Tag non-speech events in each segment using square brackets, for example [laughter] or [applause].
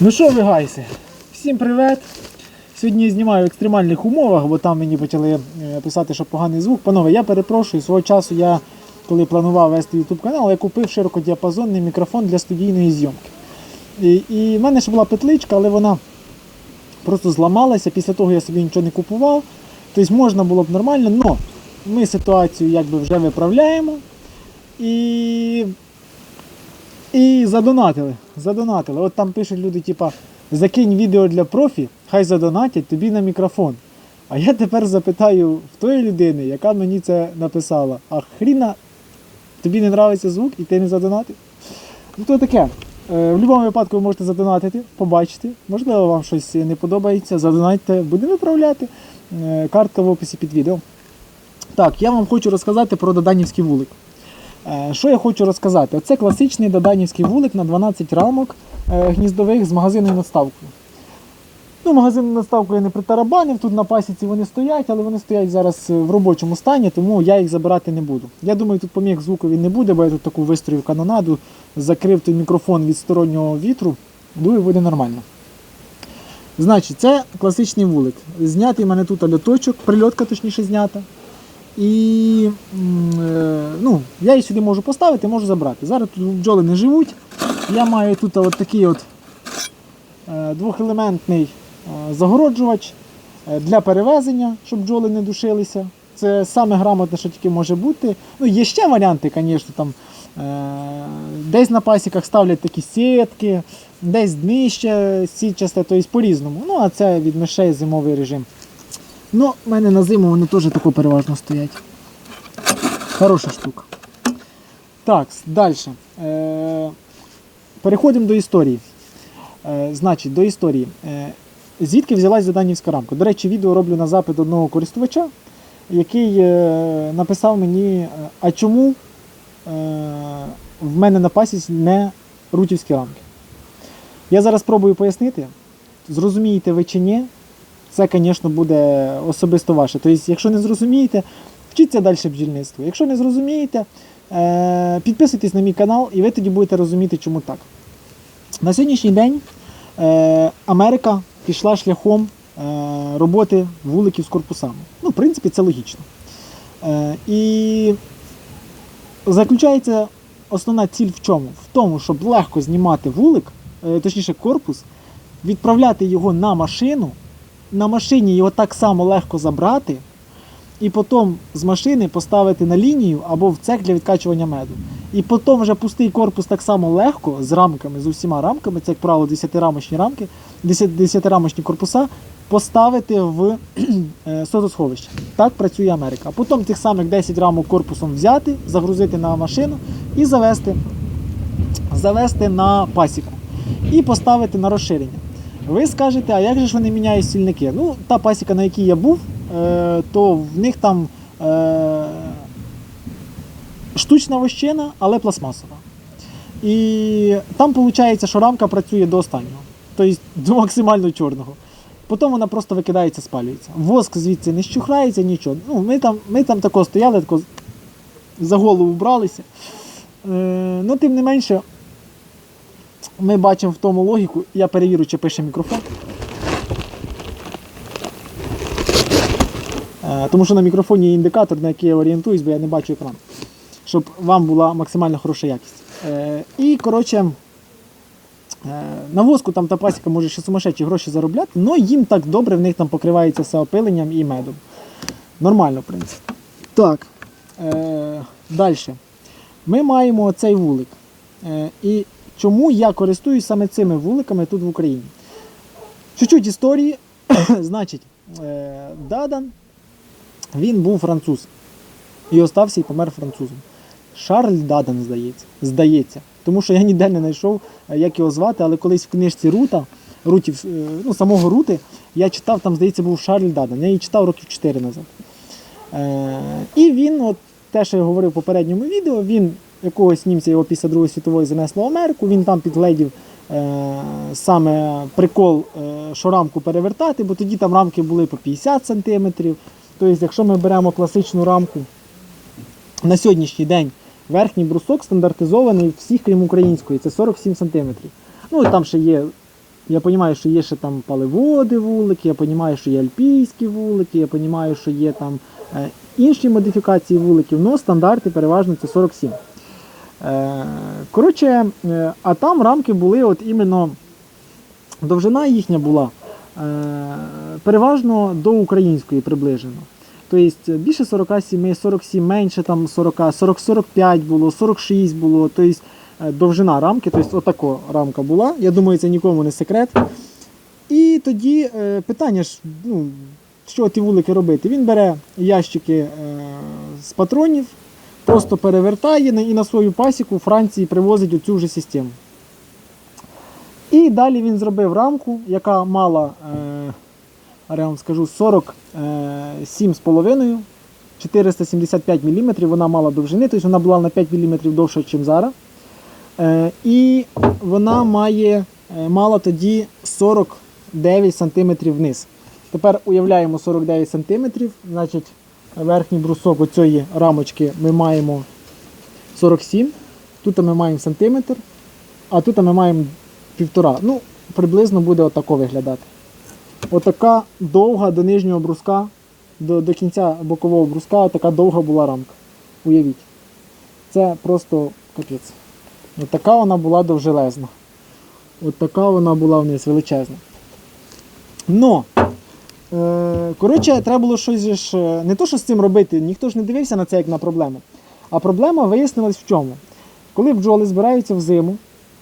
Ну що ви гайси? Всім привіт! Сьогодні я знімаю в екстремальних умовах, бо там мені почали е, писати, що поганий звук. Панове, я перепрошую, свого часу я, коли планував вести YouTube канал, я купив широкодіапазонний мікрофон для студійної зйомки. І, і в мене ще була петличка, але вона просто зламалася. Після того я собі нічого не купував. Тобто можна було б нормально, але ми ситуацію якби вже виправляємо. І і задонатили. Задонатили. От там пишуть люди, типа, закинь відео для профі, хай задонатять тобі на мікрофон. А я тепер запитаю в тої людини, яка мені це написала, а хріна, тобі не нравиться звук і ти не задонатив? Ну то таке. Е, В будь-якому випадку ви можете задонатити, побачити. Можливо, вам щось не подобається, задонатьте, будемо виправляти. Е, Картка в описі під відео. Так, я вам хочу розказати про Доданівський вулик. Е, Що я хочу розказати? Оце класичний доданівський вулик на 12 рамок е, гніздових з магазинною надставкою. Ну, магазинну надставку я не притарабанив, тут на пасіці вони стоять, але вони стоять зараз е, в робочому стані, тому я їх забирати не буду. Я думаю, тут поміг звукові не буде, бо я тут таку вистроїв канонаду, закрив той мікрофон від стороннього вітру. Думаю, буде нормально. Значить, це класичний вулик. Знятий мене тут льоточок, прильотка точніше знята. І е, ну, я її сюди можу поставити, можу забрати. Зараз тут бджоли не живуть. Я маю тут от такий от е, двохелементний е, загороджувач для перевезення, щоб бджоли не душилися. Це саме грамотне, що тільки може бути. Ну, є ще варіанти, звісно, там. Десь на пасіках ставлять такі сітки, десь днище сітчасте, тобто по-різному. Ну, а це від мишей зимовий режим. Ну, в мене на зиму вони теж тако переважно стоять. Хороша штука. Так, далі. Е, переходимо до історії. Е, значить, до історії. Е, звідки взялась заданівська рамка? До речі, відео роблю на запит одного користувача, який написав мені, а чому в мене на пасіці не рутівські рамки. Я зараз спробую пояснити. Зрозумієте ви чи ні, це, звісно, буде особисто ваше. Тобто, якщо не зрозумієте, вчіться далі бджільництву. Якщо не зрозумієте, е, підписуйтесь на мій канал, і ви тоді будете розуміти, чому так. На сьогоднішній день е, Америка пішла шляхом е, роботи вуликів з корпусами. Ну, в принципі, це логічно. І заключається основна ціль в чому? В тому, щоб легко знімати вулик, точніше корпус, відправляти його на машину, на машині його так само легко забрати, і потім з машини поставити на лінію або в цех для відкачування меду. І потім вже пустий корпус так само легко з рамками, з усіма рамками, це, як правило, 10-рамочні рамки, 10 10-рамочні корпуса, поставити в е, сотосховище. Так працює Америка. А потім тих самих 10 рамок корпусом взяти, загрузити на машину і завести, завести на пасіку. І поставити на розширення. Ви скажете, а як же ж вони міняють стільники? Ну, та пасіка, на якій я був, е, то в них там е, штучна вощина, але пластмасова. І там виходить, що рамка працює до останнього, тобто до максимально чорного. Потім вона просто викидається, спалюється. Воск звідси не щухрається, нічого. Ну, ми там, ми там тако стояли, тако за голову бралися. Е, ну, тим не менше, ми бачимо в тому логіку, я перевірю, чи пише мікрофон. Е, Тому що на мікрофоні є індикатор, на який я орієнтуюсь, бо я не бачу екран. Щоб вам була максимально хороша якість. Е, І, коротше, е, на воску там та пасіка може ще сумасшедші гроші заробляти, але їм так добре, в них там покривається все опиленням і медом. Нормально, в принципі. Так. Далі. Ми маємо цей вулик. І чому я користуюсь саме цими вуликами тут в Україні? Чуть-чуть історії. [clears throat] Значить, е, Дадан, він був француз. І остався і помер французом. Шарль Дадан, здається. Здається. Тому що я ніде не знайшов, як його звати, але колись в книжці Рута, Рутів, е, ну, самого Рути, я читав, там, здається, був Шарль Дадан. Я її читав років 4 назад. Е, і він, от те, що я говорив в попередньому відео, він якогось німця його після Другої світової занесло в Америку, він там підгледів е, саме прикол, е, що рамку перевертати, бо тоді там рамки були по 50 см. Тобто, якщо ми беремо класичну рамку на сьогоднішній день, верхній брусок стандартизований всіх, крім української, це 47 см. Ну, і там ще є. Я розумію, що є ще там паливоди вулики, я розумію, що є альпійські вулики, я розумію, що є там е, інші модифікації вуликів, але стандарти переважно це 47. Е, коротше, е, а там рамки були от іменно довжина їхня була е, переважно до української приближено. Тобто більше 47, 47, менше там 40, 40, 45 було, 46 було. Тобто довжина рамки, тобто отако рамка була. Я думаю, це нікому не секрет. І тоді питання ж, ну, що ті вулики робити? Він бере ящики з патронів, просто перевертає і на свою пасіку у Франції привозить оцю вже систему. І далі він зробив рамку, яка мала, е, я вам скажу, 47,5, 475 мм, вона мала довжини, тобто вона була на 5 мм довша, ніж зараз. Е, і вона має, е, мала тоді 49 см вниз. Тепер уявляємо 49 см, значить верхній брусок оцієї рамочки ми маємо 47, тут ми маємо сантиметр, а тут ми маємо півтора. Ну, приблизно буде отако виглядати. Отака довга до нижнього бруска, до, до кінця бокового бруска, така довга була рамка. Уявіть. Це просто капець. Отака вона була довжелезна. От така вона була вниз величезна. Но, коротше, треба було щось ж, е, не то, що з цим робити, ніхто ж не дивився на це як на проблему. А проблема вияснилась в чому? Коли бджоли збираються в зиму,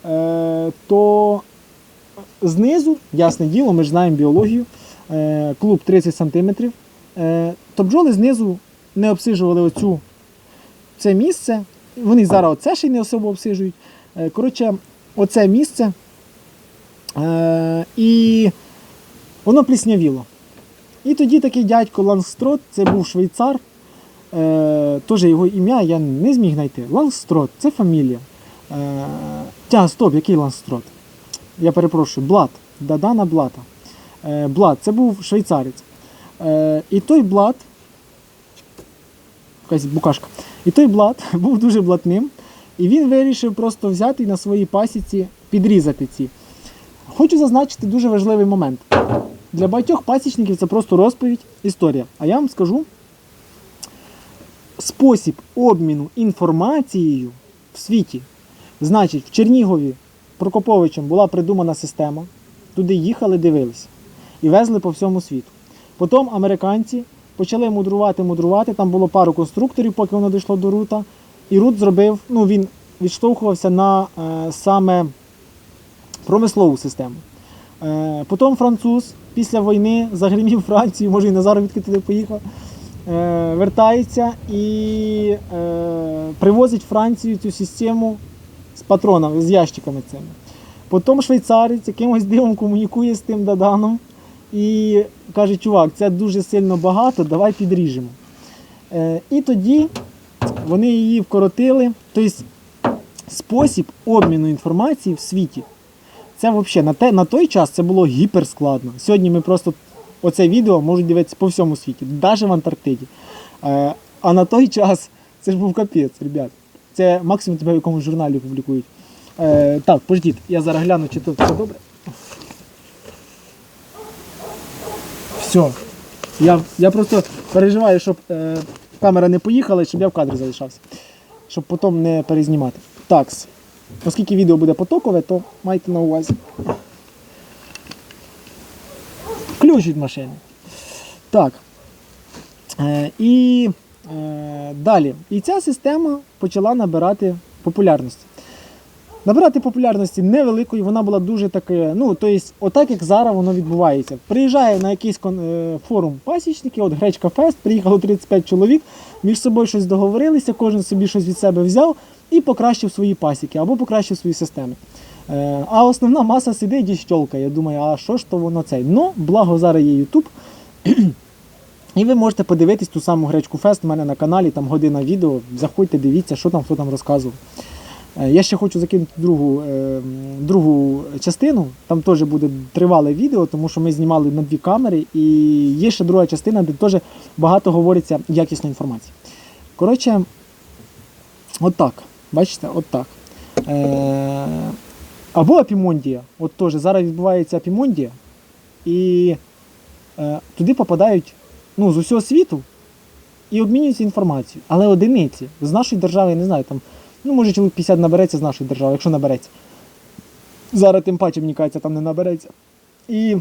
е, то знизу, ясне діло, ми ж знаємо біологію, е, клуб 30 см, е, то бджоли знизу не обсижували оцю, це місце. Вони зараз оце ще й не особо обсижують. Е, коротше, оце місце. Е, і воно пліснявіло. І тоді такий дядько Лангстрот, це був швейцар. Е, теж його ім'я я не зміг знайти. Лангстрот, це фамілія. Е, тя, стоп, який Лангстрот? Я перепрошую, Блат, Дадана Блата. Е, Блат, це був швейцарець. Е, і той Блат, якась букашка, і той Блат [laughs] був дуже блатним. І він вирішив просто взяти на своїй пасіці підрізати ці. Хочу зазначити дуже важливий момент. Для багатьох пасічників це просто розповідь, історія. А я вам скажу спосіб обміну інформацією в світі. Значить, в Чернігові Прокоповичем була придумана система. Туди їхали, дивилися і везли по всьому світу. Потім американці почали мудрувати, мудрувати. Там було пару конструкторів, поки воно дійшло до рута. І Рут зробив, ну він відштовхувався на е, саме промислову систему. Е, потім француз після війни загримів Францію, може і на заробітки туди поїхав. Е, вертається і е, привозить Францію цю систему з патронами, з ящиками цими. Потім швейцарець якимось дивом комунікує з тим Даданом і каже, чувак, це дуже сильно багато, давай підріжемо. І тоді вони її вкоротили. Тобто спосіб обміну інформації в світі. Це взагалі на, те, на той час це було гіперскладно. Сьогодні ми просто оце відео можуть дивитися по всьому світі, навіть в Антарктиді. Е, а на той час [laughs] це ж був капець, ребят. Це максимум тебе в якомусь журналі публікують. Е, так, пождіть, я зараз гляну, чи тут все добре. Все. Я, я просто переживаю, щоб е, камера не поїхала, і щоб я в кадрі залишався. Щоб потім не перезнімати. Так. Оскільки відео буде потокове, то майте на увазі. Ключ від машини. Так. Е, і е, далі. І ця система почала набирати популярності. Набирати популярності невеликої, вона була дуже таке, ну, тобто, отак як зараз воно відбувається. Приїжджає на якийсь е, форум пасічники, от Гречка Фест, приїхало 35 чоловік, між собою щось договорилися, кожен собі щось від себе взяв і покращив свої пасіки або покращив свої системи. Е, а основна маса сидить і щолкає. Думає, а що ж то воно цей? Ну, благо зараз є YouTube. І ви можете подивитись ту саму гречку Фест у мене на каналі, там година відео. Заходьте, дивіться, що там хто там розказував. Е, Я ще хочу закинути другу, е, другу частину. Там теж буде тривале відео, тому що ми знімали на дві камери, і є ще друга частина, де теж багато говориться якісної інформації. Коротше, от так. Бачите, от так. Е, Або апімондія. От теж зараз відбувається апімондія, і е, туди попадають ну, з усього світу і обмінюються інформацією. Але одиниці з нашої держави, я не знаю, там, ну може чоловік 50 набереться з нашої держави, якщо набереться. Зараз тим паче, мені кажеться, там не набереться. І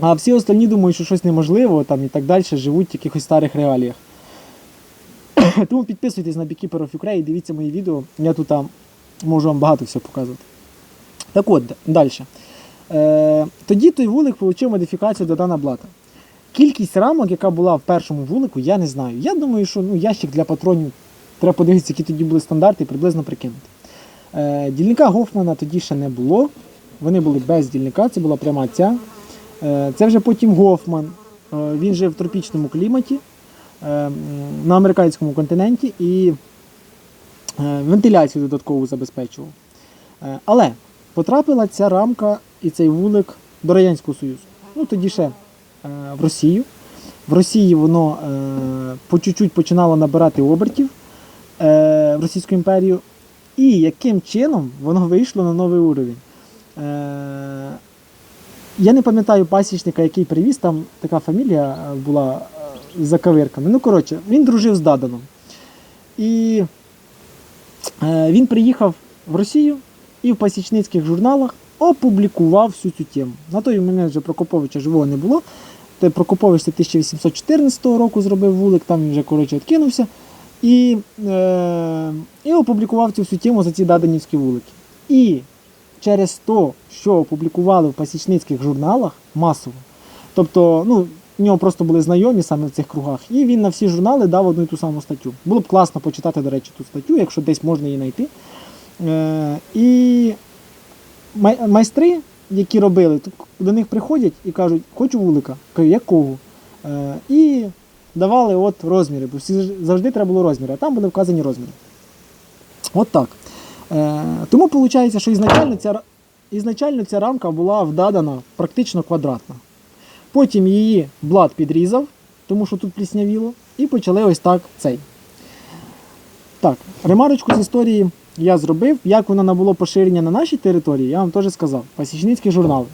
а всі остальні думають, що щось неможливо там, і так далі, живуть в якихось старих реаліях. [coughs] Тому підписуйтесь на Beekeeper of Ukraine, дивіться мої відео. Я тут там можу вам багато всього показувати. Так от, далі. Е, тоді той вулик отримав модифікацію до Дана Блата. Кількість рамок, яка була в першому вулику, я не знаю. Я думаю, що ну, ящик для патронів треба подивитися, які тоді були стандарти, і приблизно прикинути. Е, дільника Гофмана тоді ще не було. Вони були без дільника, це була пряма ця. Е, це вже потім Гофман. Е, він жив в тропічному кліматі на американському континенті і е, вентиляцію додатково забезпечував. Е, Але потрапила ця рамка і цей вулик до Радянського Союзу. Ну тоді ще е, в Росію. В Росії воно е, по чуть-чуть починало набирати обертів е, в Російську імперію. І яким чином воно вийшло на новий уровень. Е, я не пам'ятаю пасічника, який привіз, там така фамілія е, була е, за кавирками. Ну, коротше, він дружив з Даданом. І е, він приїхав в Росію і в пасічницьких журналах опублікував всю цю тему. На той момент вже Прокоповича живого не було. Той Прокопович це 1814 року зробив вулик, там він вже коротше відкинувся. І, е, і опублікував цю всю тему за ці даданівські вулики. І через те, що опублікували в пасічницьких журналах масово, тобто, ну, в нього просто були знайомі саме в цих кругах, і він на всі журнали дав одну і ту саму статтю. Було б класно почитати, до речі, ту статтю, якщо десь можна її знайти. Е, і майстри, які робили, до них приходять і кажуть, хочу вулика. Кажу, якого? Е, і давали от розміри, бо всі завжди треба було розміри, а там були вказані розміри. От так. Е, тому виходить, що ізначально ця, ізначально ця рамка була вдадана практично квадратна. Потім її блат підрізав, тому що тут пліснявіло, і почали ось так цей. Так, ремарочку з історії я зробив. Як воно набуло поширення на нашій території, я вам теж сказав. Пасічницькі журнали.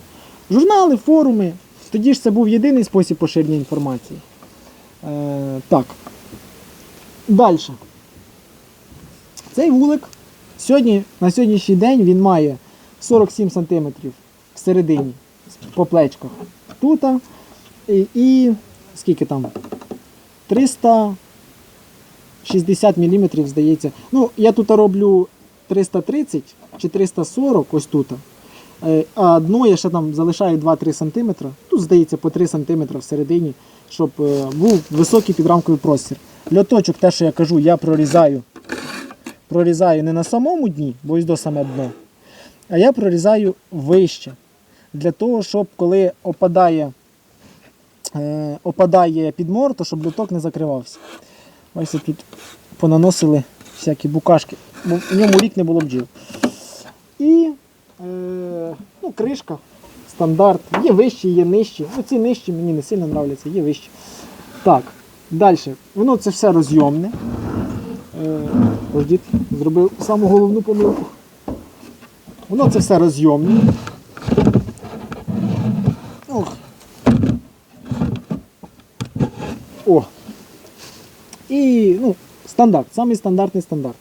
Журнали, форуми. Тоді ж це був єдиний спосіб поширення інформації. Е, так. Далі. Цей вулик сьогодні, на сьогоднішній день він має 47 см всередині по плечках. Тут. І, і скільки там? 360 мм, здається. Ну, я тут роблю 330 чи 340 ось тут. Е, А дно я ще там залишаю 2-3 см. Тут, здається, по 3 см всередині, щоб е, був високий підрамковий простір. Льоточок, те, що я кажу, я прорізаю. Прорізаю не на самому дні, бо ось до саме дно, а я прорізаю вище. Для того, щоб коли опадає, опадає підмор, то щоб льоток не закривався. Ось тут понаносили всякі букашки, бо в ньому рік не було бджіл. І е, ну, кришка, стандарт. Є вищі, є нижчі. Ну, ці нижчі мені не сильно нравляться, є вищі. Так, далі. Воно це все розйомне. Е, Ждіть, зробив саму головну помилку. Воно це все розйомне. О. І ну, стандарт, самий стандартний стандарт.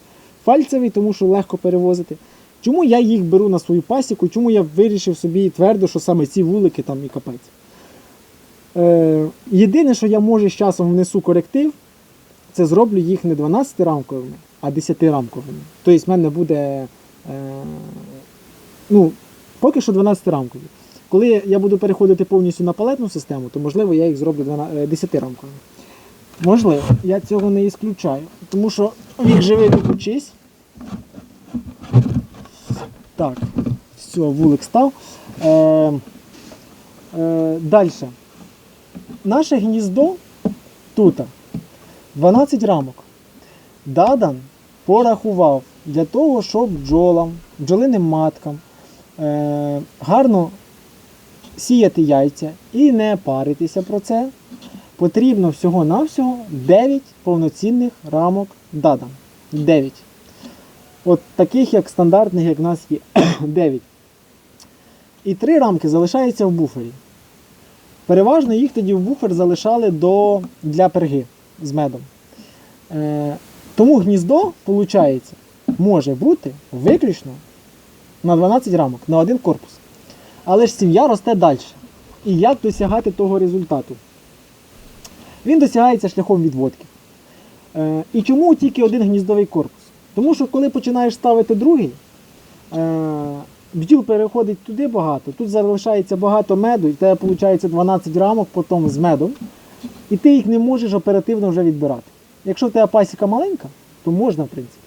Фальцевий, тому що легко перевозити. Чому я їх беру на свою пасіку? Чому я вирішив собі твердо, що саме ці вулики там і капець? Е, єдине, що я може з часом внесу коректив, це зроблю їх не 12-рамковими, а 10-рамковими. Тобто в мене буде. Е, ну, поки що 12-рамкові. Коли я буду переходити повністю на палетну систему, то можливо я їх зроблю 10-рамковими. Можливо, я цього не ісключаю. Тому що вік живий тут учись. Так, все, вулик став. Е, е, Далі. Наше гніздо тут 12 рамок. Дадан порахував для того, щоб бджолам, бджолиним маткам е, гарно сіяти яйця і не паритися про це. Потрібно всього-навсього 9 повноцінних рамок Дадан. 9. От таких, як стандартних, як в нас є [clears throat] 9. І три рамки залишаються в буфері. Переважно їх тоді в буфер залишали до, для перги з медом. Е, тому гніздо, виходить, може бути виключно на 12 рамок, на один корпус. Але ж сім'я росте далі. І як досягати того результату? Він досягається шляхом відводки. Е, і чому тільки один гніздовий корпус? Тому що коли починаєш ставити другий, е, бджіл переходить туди багато, тут залишається багато меду, і в тебе виходить 12 рамок потім з медом, і ти їх не можеш оперативно вже відбирати. Якщо в тебе пасіка маленька, то можна, в принципі.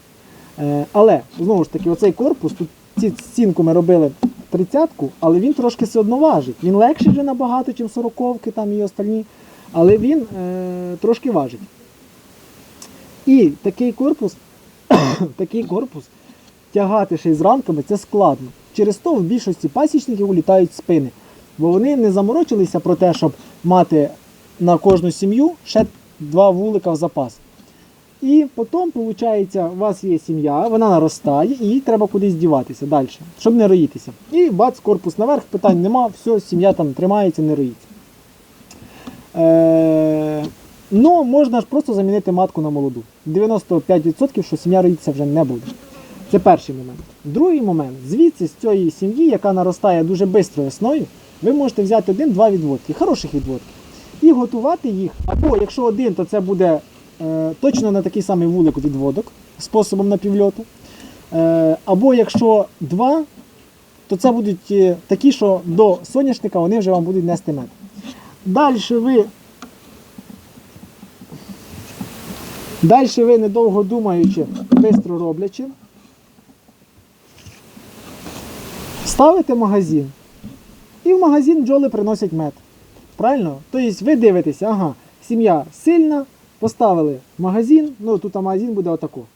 Е, але, знову ж таки, оцей корпус, тут ці стінку ми робили 30-ку, але він трошки все одно важить. Він легший вже набагато, ніж 40-ки там і остальні, але він е, трошки важить. І такий корпус, [coughs] такий корпус тягати ще й з рамками це складно. Через то в більшості пасічників улітають спини, бо вони не заморочилися про те, щоб мати на кожну сім'ю ще два вулика в запас. І потім, виходить, у вас є сім'я, вона наростає, і треба кудись діватися далі, щоб не роїтися. І бац, корпус наверх, питань нема, все, сім'я там тримається, не роїться. Е, ну, можна ж просто замінити матку на молоду. 95% що сім'я роїтися вже не буде. Це перший момент. Другий момент, звідси з цієї сім'ї, яка наростає дуже швидко весною, ви можете взяти один-два відводки, хороших відводки, і готувати їх. Або якщо один, то це буде точно на такий самий вулик відводок способом напівльоту. Е, або якщо два, то це будуть е, такі, що до соняшника вони вже вам будуть нести мед. Далі ви. Далі ви, недовго думаючи, швидко роблячи, ставите магазин. І в магазин бджоли приносять мед. Правильно? Тобто ви дивитеся, ага, сім'я сильна, поставили магазин, ну тут магазин буде отако.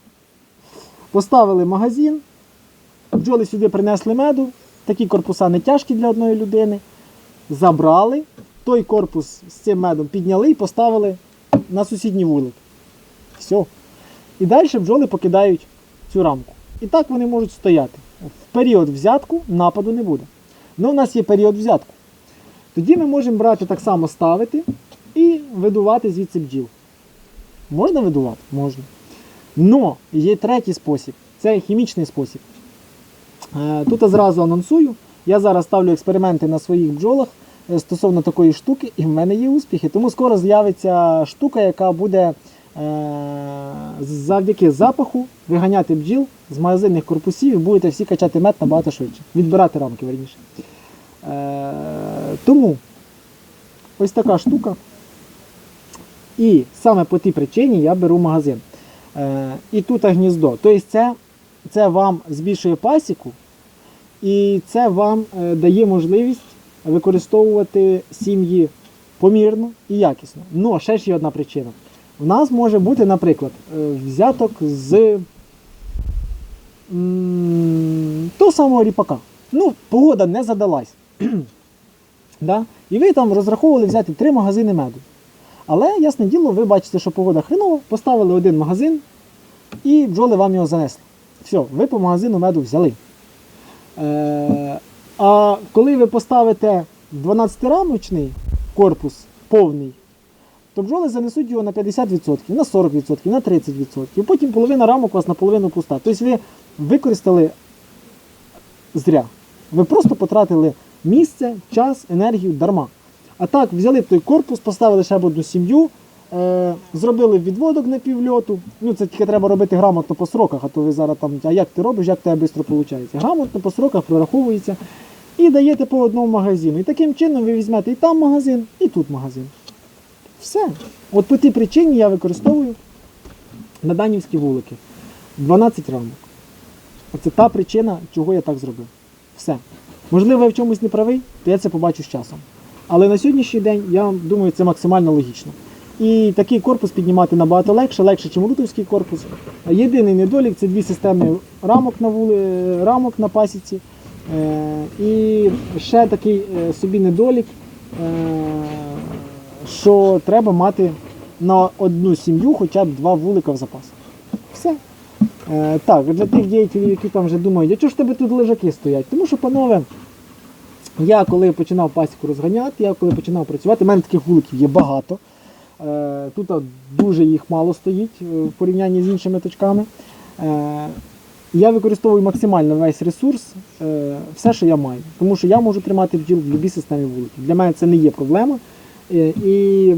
Поставили магазин, бджоли сюди принесли меду, такі корпуса не тяжкі для одної людини. Забрали, той корпус з цим медом підняли і поставили на сусідній вулик. Все. І далі бджоли покидають цю рамку. І так вони можуть стояти. В період взятку нападу не буде. Ну, у нас є період взятку. Тоді ми можемо брати так само ставити і видувати звідси бджіл. Можна видувати? Можна. Но є третій спосіб це хімічний спосіб. Е, Тут зразу анонсую. Я зараз ставлю експерименти на своїх бджолах е, стосовно такої штуки, і в мене є успіхи. Тому скоро з'явиться штука, яка буде е, завдяки запаху виганяти бджіл з магазинних корпусів і будете всі качати мед набагато швидше. Відбирати рамки, верніше. Тому ось така штука. І саме по тій причині я беру магазин. Е, і тут гніздо. Тобто це, це вам збільшує пасіку, і це вам е, дає можливість використовувати сім'ї помірно і якісно. Ну, ще ж є одна причина. У нас може бути, наприклад, е, взяток з того самого ріпака. Ну, погода не задалась. [clears throat] да? І ви там розраховували взяти три магазини меду. Але, ясне діло, ви бачите, що погода хренова, поставили один магазин і бджоли вам його занесли. Все, ви по магазину меду взяли. Е, а коли ви поставите 12-рамочний корпус повний, то бджоли занесуть його на 50%, на 40%, на 30%. Потім половина рамок у вас наполовину пуста. Тобто ви використали зря. Ви просто потратили місце, час, енергію дарма. А так, взяли б той корпус, поставили ще б одну сім'ю, е, зробили відводок на півльоту. Ну, це тільки треба робити грамотно по сроках, а то ви зараз там, а як ти робиш, як тебе швидко виходить. Грамотно по сроках прораховується і даєте по одному магазину. І таким чином ви візьмете і там магазин, і тут магазин. Все. От по тій причині я використовую наданівські вулики. 12 рамок. Оце та причина, чого я так зробив. Все. Можливо, я в чомусь не правий, то я це побачу з часом. Але на сьогоднішній день я думаю, це максимально логічно. І такий корпус піднімати набагато легше, легше, ніж лутовський корпус. Єдиний недолік це дві системи рамок на вули, рамок на пасіці. Е, і ще такий е, собі недолік, е, що треба мати на одну сім'ю хоча б два вулика в запас. Все. Так, для тих діятелів, які там вже думають, а чого ж тебе тут лежаки стоять? Тому що, панове, я коли починав пасіку розганяти, я коли починав працювати, в мене таких вуликів є багато. Е, тут дуже їх мало стоїть е, в порівнянні з іншими точками. Е, я використовую максимально весь ресурс, все, що я маю. Тому що я можу тримати бджіл в будь-якій системі вуликів. Для мене це не є проблема. І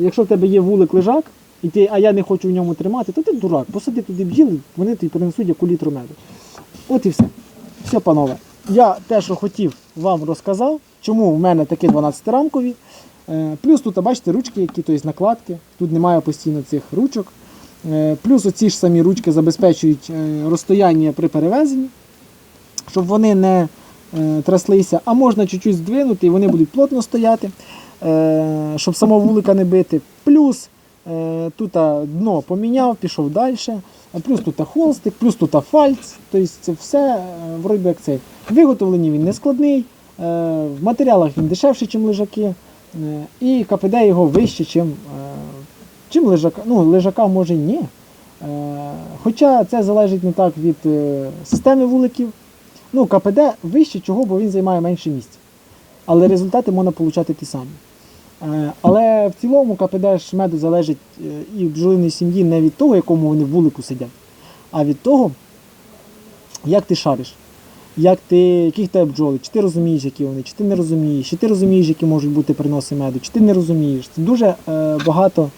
якщо в тебе є вулик лежак, і ти, а я не хочу в ньому тримати, то ти дурак. Посади туди бджіл, вони тобі принесуть яку літру меду. От і все. Все, панове. Я те, що хотів, вам розказав, чому в мене такі 12-рамкові. Е, Плюс тут, бачите, ручки, які тобто накладки. Тут немає постійно цих ручок. Е, Плюс оці ж самі ручки забезпечують е, розстояння при перевезенні, щоб вони не тряслися, а можна чуть-чуть здвинути і вони будуть плотно стояти, щоб самого вулика не бити. Плюс тут дно поміняв, пішов далі. Плюс тут холстик, плюс тут фальц. Тобто це все е, вроді як цей. Виготовлені він не складний, е, в матеріалах він дешевший, ніж лежаки. е, І КПД його вище, ніж чим лежака. Ну, лежака може ні. Е, Хоча це залежить не так від е, системи вуликів. Ну, КПД вище чого, бо він займає менше місця. Але результати можна отримати ті самі. Е, Але в цілому КПД меду залежить е, і в бджолиній сім'ї не від того, якому вони в вулику сидять, а від того, як ти шариш, як ти, яких тебе бджоли, чи ти розумієш, які вони, чи ти не розумієш, чи ти розумієш, які можуть бути приноси меду, чи ти не розумієш. Це дуже е, багато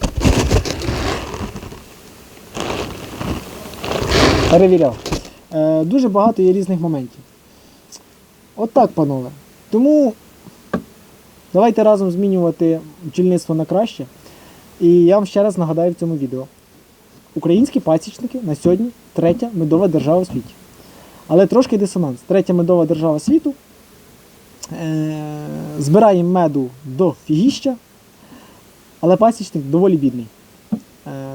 перевіряв. Е, дуже багато є різних моментів. От так, панове. Тому давайте разом змінювати бджільництво на краще. І я вам ще раз нагадаю в цьому відео. Українські пасічники на сьогодні третя медова держава у світі. Але трошки дисонанс. Третя медова держава світу. Е, збирає меду до фігіща, але пасічник доволі бідний. Е,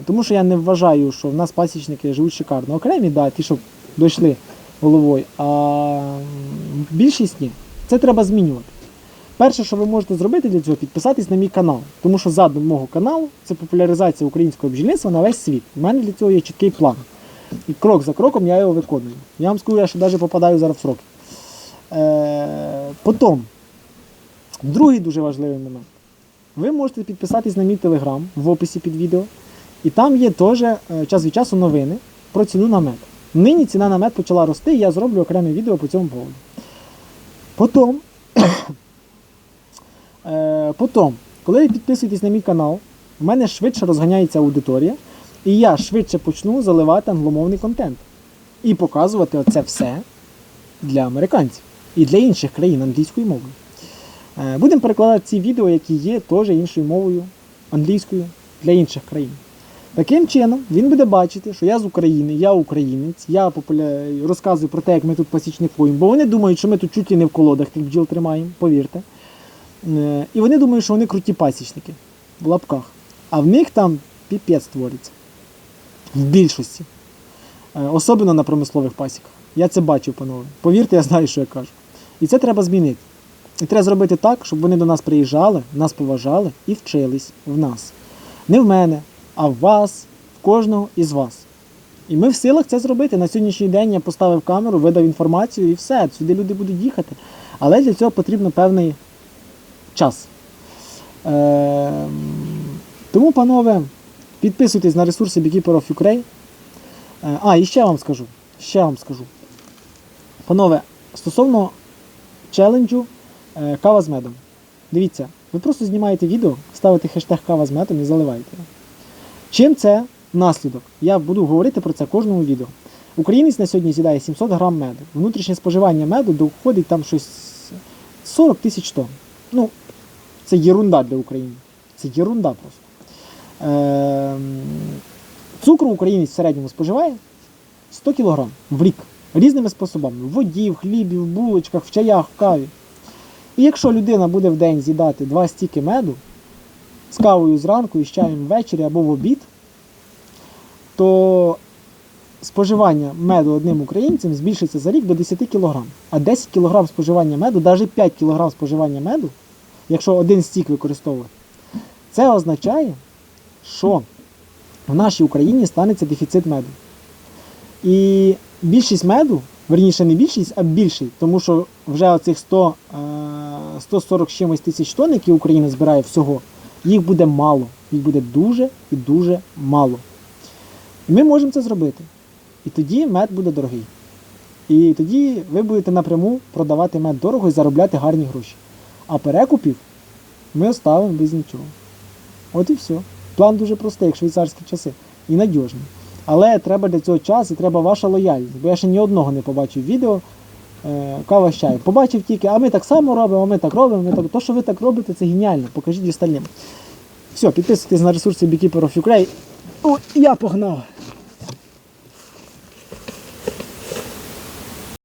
тому що я не вважаю, що в нас пасічники живуть шикарно. Окремі, да, ті, що дійшли головою, а більшість ні. Це треба змінювати. Перше, що ви можете зробити для цього, підписатись на мій канал. Тому що задум мого каналу це популяризація українського бджільництва на весь світ. У мене для цього є чіткий план. І крок за кроком я його виконую. Я вам скажу, я ще навіть попадаю зараз в сроки. Е, потім, другий дуже важливий момент. Ви можете підписатись на мій телеграм в описі під відео. І там є теж е, час від часу новини про ціну на мед. Нині ціна на мед почала рости, і я зроблю окреме відео по цьому поводу. Потім, е, потім, коли ви підписуєтесь на мій канал, в мене швидше розганяється аудиторія, і я швидше почну заливати англомовний контент і показувати оце все для американців і для інших країн англійською мовою. Е, Будемо перекладати ці відео, які є теж іншою мовою, англійською для інших країн. Таким чином, він буде бачити, що я з України, я українець, я популя... розказую про те, як ми тут пасічникуємо, бо вони думають, що ми тут чуть ли не в колодах тих бджіл тримаємо, повірте. Е, І вони думають, що вони круті пасічники в лапках. А в них там піпець твориться. В більшості. Е, Особливо на промислових пасіках. Я це бачив, панове. Повірте, я знаю, що я кажу. І це треба змінити. І треба зробити так, щоб вони до нас приїжджали, нас поважали і вчились в нас. Не в мене, а в вас, в кожного із вас. І ми в силах це зробити. На сьогоднішній день я поставив камеру, видав інформацію і все. Сюди люди будуть їхати. Але для цього потрібно певний час. Ем, Тому, панове, підписуйтесь на ресурси Beekeeper of Ukraine. Е, А, і ще вам скажу. Ще вам скажу. Панове, стосовно челенджу е, кава з медом. Дивіться, ви просто знімаєте відео, ставите хештег кава з медом і заливаєте. Чим це наслідок? Я буду говорити про це кожному відео. Українець на сьогодні з'їдає 700 грам меду. Внутрішнє споживання меду доходить там щось 40 тисяч тонн. Ну, це єрунда для України. Це єрунда просто. Ем, Цукру українець в середньому споживає 100 кг в рік. Різними способами. В воді, в хлібі, в булочках, в чаях, в каві. І якщо людина буде в день з'їдати два стіки меду з кавою зранку і з чаєм ввечері або в обід, то споживання меду одним українцем збільшиться за рік до 10 кг. А 10 кг споживання меду, навіть 5 кг споживання меду, якщо один стік використовувати, це означає, що в нашій Україні станеться дефіцит меду. І більшість меду, верніше не більшість, а більший, тому що вже оцих 100, е, 140 з чимось тисяч тонн, які Україна збирає всього, їх буде мало. Їх буде дуже і дуже мало. І ми можемо це зробити. І тоді мед буде дорогий. І тоді ви будете напряму продавати мед дорого і заробляти гарні гроші. А перекупів ми оставимо без нічого. От і все. План дуже простий, як швейцарські часи. І надіжний. Але треба для цього час і треба ваша лояльність. Бо я ще ні одного не побачив відео. е, Кава з чаю. Побачив тільки, а ми так само робимо, а ми так робимо. Ми так... То, що ви так робите, це геніально. Покажіть остальним. Все, підписуйтесь на ресурси Beekeeper Ukraine. О, я погнав!